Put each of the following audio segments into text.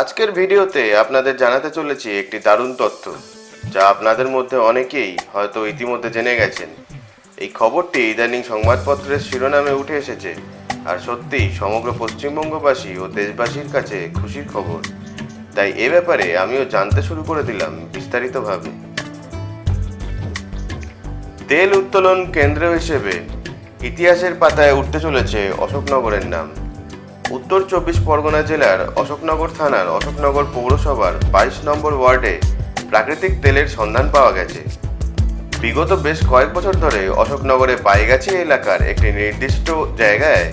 আজকের ভিডিওতে আপনাদের জানাতে চলেছি একটি দারুণ তথ্য, যা আপনাদের মধ্যে অনেকেই হয়তো ইতিমধ্যে জেনে গেছেন। এই খবরটি ইদানিং সংবাদপত্রের শিরোনামে উঠে এসেছে, আর সত্যিই সমগ্র পশ্চিমবঙ্গবাসী ও দেশবাসীর কাছে খুশির খবর। তাই এ ব্যাপারে আমিও জানতে শুরু করে দিলাম বিস্তারিতভাবে। তেল উত্তোলন কেন্দ্র হিসেবে ইতিহাসের পাতায় উঠতে চলেছে অশোকনগরের নাম। উত্তর চব্বিশ পরগনা জেলার অশোকনগর থানার অশোকনগর পৌরসভার বাইশ নম্বর ওয়ার্ডে প্রাকৃতিক তেলের সন্ধান পাওয়া গেছে। বিগত বেশ কয়েক বছর ধরে অশোকনগরে পাইগাছি এলাকার একটি নির্দিষ্ট জায়গায়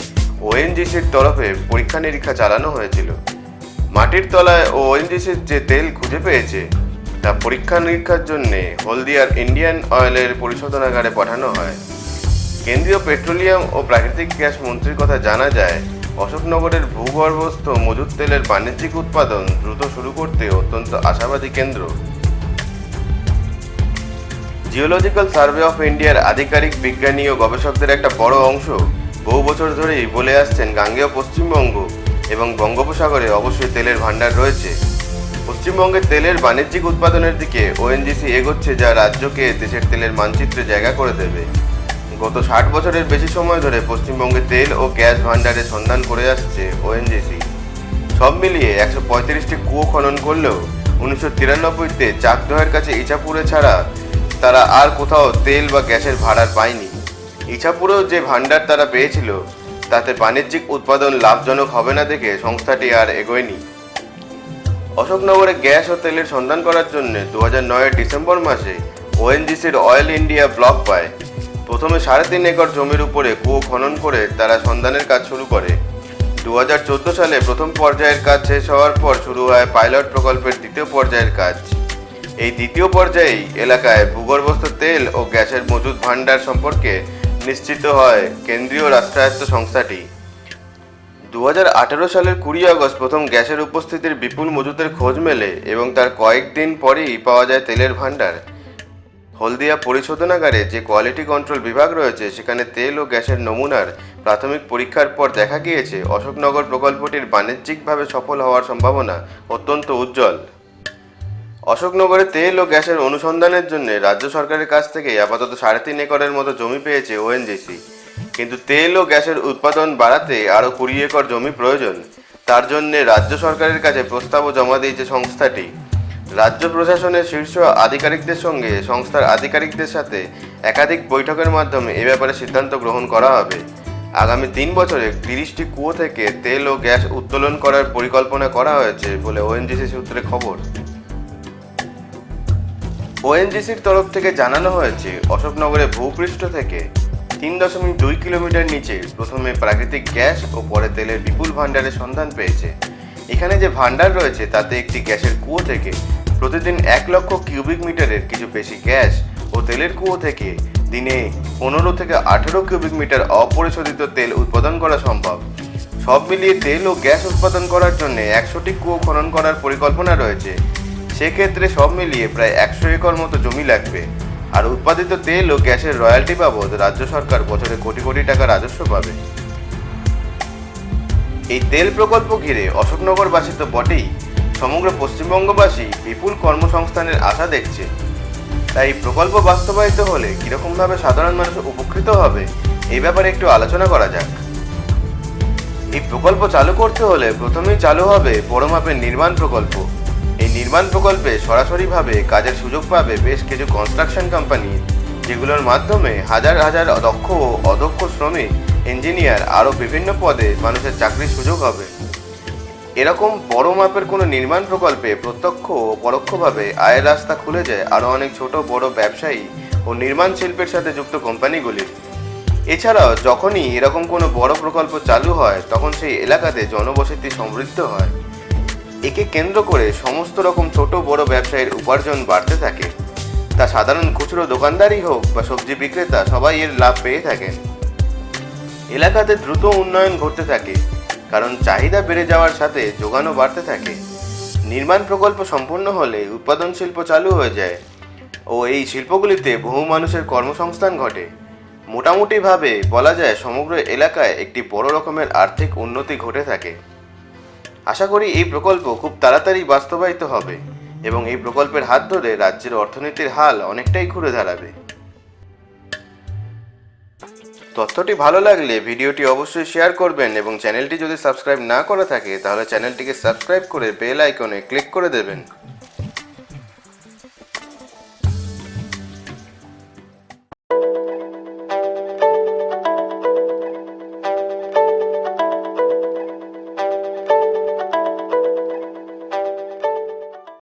ওএনজিসির তরফে পরীক্ষা নিরীক্ষা চালানো হয়েছিল। মাটির তলায় ও ওএনজিসির যে তেল খুঁজে পেয়েছে, তা পরীক্ষা নিরীক্ষার জন্য হলদিয়ার ইন্ডিয়ান অয়েলের পরিশোধনাগারে পাঠানো হয়। কেন্দ্রীয় পেট্রোলিয়াম ও প্রাকৃতিক গ্যাস মন্ত্রীর কথা জানা যায়, অশোকনগরের ভূগর্ভস্থ মজুদ তেলের বাণিজ্যিক উৎপাদন দ্রুত শুরু করতে অত্যন্ত আশাবাদী কেন্দ্র। জিওলজিক্যাল সার্ভে অফ ইন্ডিয়ার আধিকারিক, বিজ্ঞানী ও গবেষকদের একটা বড় অংশ বহু বছর ধরেই বলে আসছেন গাঙ্গেয় পশ্চিমবঙ্গ এবং বঙ্গোপসাগরে অবশ্যই তেলের ভাণ্ডার রয়েছে। পশ্চিমবঙ্গের তেলের বাণিজ্যিক উৎপাদনের দিকে ওএনজিসি এগোচ্ছে যা রাজ্যকে দেশের তেলের মানচিত্রে জায়গা করে দেবে। গত ষাট বছরের বেশি সময় ধরে পশ্চিমবঙ্গে তেল ও গ্যাস ভাণ্ডারের সন্ধান করে আসছে ওএনজিসি সব মিলিয়ে একশো পঁয়ত্রিশটি কুয়ো খনন করলেও উনিশশো তিরানব্বইতে চাকদহের কাছে ইছাপুরে ছাড়া তারা আর কোথাও তেল বা গ্যাসের ভাড়ার পায়নি। ইছাপুরেও যে ভাণ্ডার তারা পেয়েছিল তাতে বাণিজ্যিক উৎপাদন লাভজনক হবে না দেখে সংস্থাটি আর এগোয়নি। অশোকনগরে গ্যাস ও তেলের সন্ধান করার জন্য দু হাজার ডিসেম্বর মাসে ওএনজিসির অয়েল ইন্ডিয়া ব্লক পায়। প্রথমে সাড়ে তিন একর জমির উপরে কুয়ো খনন করে তারা সন্ধানের কাজ শুরু করে। দু হাজার চোদ্দ সালে প্রথম পর্যায়ের কাজ শেষ হওয়ার পর শুরু হয় পাইলট প্রকল্পের দ্বিতীয় পর্যায়ের কাজ। এই দ্বিতীয় পর্যায়েই এলাকায় ভূগর্ভস্থ তেল ও গ্যাসের মজুদ ভাণ্ডার সম্পর্কে নিশ্চিত হয় কেন্দ্রীয় রাষ্ট্রায়ত্ত সংস্থাটি। দু হাজার আঠেরো সালের কুড়ি আগস্ট প্রথম গ্যাসের উপস্থিতির বিপুল মজুদের খোঁজ মেলে এবং তার কয়েকদিন পরেই পাওয়া যায় তেলের ভাণ্ডার। হলদিয়া পরিশোধনাগারে যে কোয়ালিটি কন্ট্রোল বিভাগ রয়েছে, সেখানে তেল ও গ্যাসের নমুনার প্রাথমিক পরীক্ষার পর দেখা গিয়েছে, অশোকনগর প্রকল্পটির বাণিজ্যিকভাবে সফল হওয়ার সম্ভাবনা অত্যন্ত উজ্জ্বল। অশোকনগরে তেল ও গ্যাসের অনুসন্ধানের জন্য রাজ্য সরকারের কাছ থেকে আপাতত সাড়ে তিন একরের মতো জমি পেয়েছে ওএনজিসি কিন্তু তেল ও গ্যাসের উৎপাদন বাড়াতে আরও কুড়ি একর জমি প্রয়োজন। তার জন্য রাজ্য সরকারের কাছে প্রস্তাবও জমা দিয়েছে সংস্থাটি। রাজ্য প্রশাসনের শীর্ষ আধিকারিকদের সঙ্গে সংস্থার আধিকারিকদের সাথে একাধিক বৈঠকের মাধ্যমে এ ব্যাপারে সিদ্ধান্ত গ্রহণ করা হবে। আগামী তিন বছরে তিরিশটি কুয়ো থেকে তেল ও গ্যাস উত্তোলন করার পরিকল্পনা করা হয়েছে বলে ওএনজিসি সূত্রে খবর। ওএনজিসির তরফ থেকে জানানো হয়েছে অশোকনগরে ভূপৃষ্ঠ থেকে তিন দশমিক দুই কিলোমিটার নিচে প্রথমে প্রাকৃতিক গ্যাস ও পরে তেলের বিপুল ভাণ্ডারের সন্ধান পেয়েছে। এখানে যে ভাণ্ডার রয়েছে, তাতে একটি গ্যাসের কুয়ো থেকে প্রতিদিন এক লক্ষ কিউবিক মিটারের কিছু বেশি গ্যাস ও তেলের কুয়ো থেকে দিনে পনেরো থেকে আঠেরো কিউবিক মিটার অপরিশোধিত তেল উৎপাদন করা সম্ভব। সব মিলিয়ে তেল ও গ্যাস উৎপাদন করার জন্য একশোটি কুয়ো খনন করার পরিকল্পনা রয়েছে। সেক্ষেত্রে সব মিলিয়ে প্রায় একশো একর মতো জমি লাগবে। আর উৎপাদিত তেল ও গ্যাসের রয়্যালটি বাবদ রাজ্য সরকার বছরে কোটি কোটি টাকা রাজস্ব পাবে। এই তেল প্রকল্প ঘিরে অশোকনগরবাসী তো বটেই। সমগ্র পশ্চিমবঙ্গবাসী বিপুল কর্মসংস্থানের আশা দেখছে। তাই প্রকল্প বাস্তবায়িত হলে কীরকমভাবে সাধারণ মানুষ উপকৃত হবে এই ব্যাপারে একটু আলোচনা করা যাক। এই প্রকল্প চালু করতে হলে প্রথমেই চালু হবে বড় মাপের নির্মাণ প্রকল্প। এই নির্মাণ প্রকল্পে সরাসরিভাবে কাজের সুযোগ পাবে বেশ কিছু কনস্ট্রাকশন কোম্পানি যেগুলোর মাধ্যমে হাজার হাজার দক্ষ ও অদক্ষ শ্রমিক ইঞ্জিনিয়ার আরও বিভিন্ন পদে মানুষের চাকরির সুযোগ হবে। এরকম বড় মাপের কোনো নির্মাণ প্রকল্পে প্রত্যক্ষ ও পরোক্ষভাবে আয়ের রাস্তা খুলে যায় আরও অনেক ছোট, বড় ব্যবসায়ী ও নির্মাণ শিল্পের সাথে যুক্ত কোম্পানিগুলির। এছাড়াও যখনই এরকম কোনো বড় প্রকল্প চালু হয়, তখন সেই এলাকাতে জনবসতি সমৃদ্ধ হয়। একে কেন্দ্র করে সমস্ত রকম ছোট বড় ব্যবসায়ীর উপার্জন বাড়তে থাকে। তা সাধারণ খুচরো দোকানদারই হোক বা সবজি বিক্রেতা সবাই এর লাভ পেয়ে থাকেন। এলাকাতে দ্রুত উন্নয়ন ঘটতে থাকে, কারণ চাহিদা বেড়ে যাওয়ার সাথে যোগানও বাড়তে থাকে। নির্মাণ প্রকল্প সম্পূর্ণ হলে উৎপাদন শিল্প চালু হয়ে যায় ও এই শিল্পগুলিতে বহু মানুষের কর্মসংস্থান ঘটে। মোটামুটিভাবে বলা যায় সমগ্র এলাকায় একটি বড় রকমের আর্থিক উন্নতি ঘটে থাকে। আশা করি এই প্রকল্প খুব তাড়াতাড়ি বাস্তবায়িত হবে এবং এই প্রকল্পের হাত ধরে রাজ্যের অর্থনীতির হাল অনেকটাই ঘুরে দাঁড়াবে। তথ্যটি ভালো লাগলে ভিডিওটি অবশ্যই শেয়ার করবেন এবং চ্যানেলটি যদি সাবস্ক্রাইব না করা থাকে, তাহলে চ্যানেলটিকে সাবস্ক্রাইব করে বেল আইকনে ক্লিক করে দেবেন।